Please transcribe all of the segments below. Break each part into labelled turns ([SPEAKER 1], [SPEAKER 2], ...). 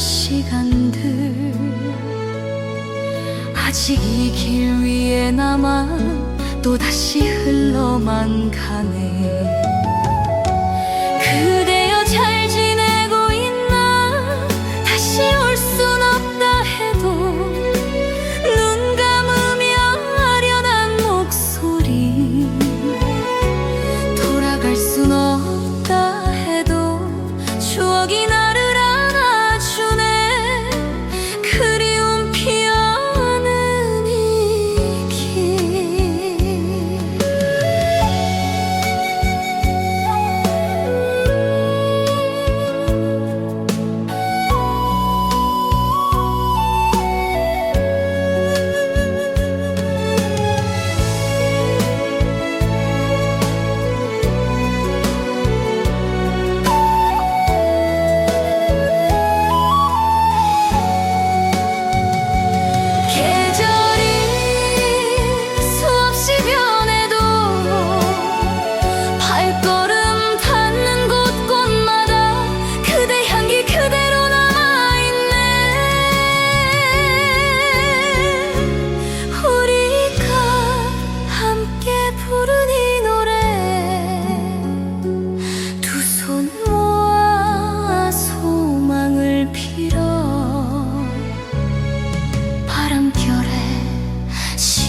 [SPEAKER 1] 시간들. 아직 이 길 위에 남아 또다시 흘러만 가네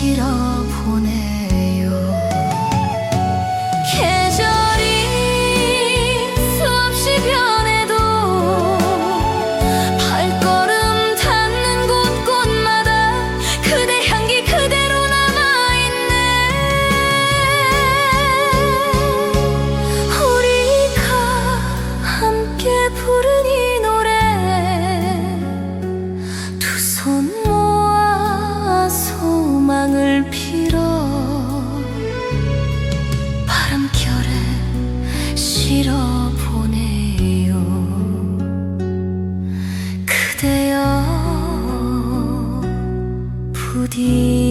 [SPEAKER 1] kiram 향을 빌어 바람결에 실어 보내요. 그대여 부디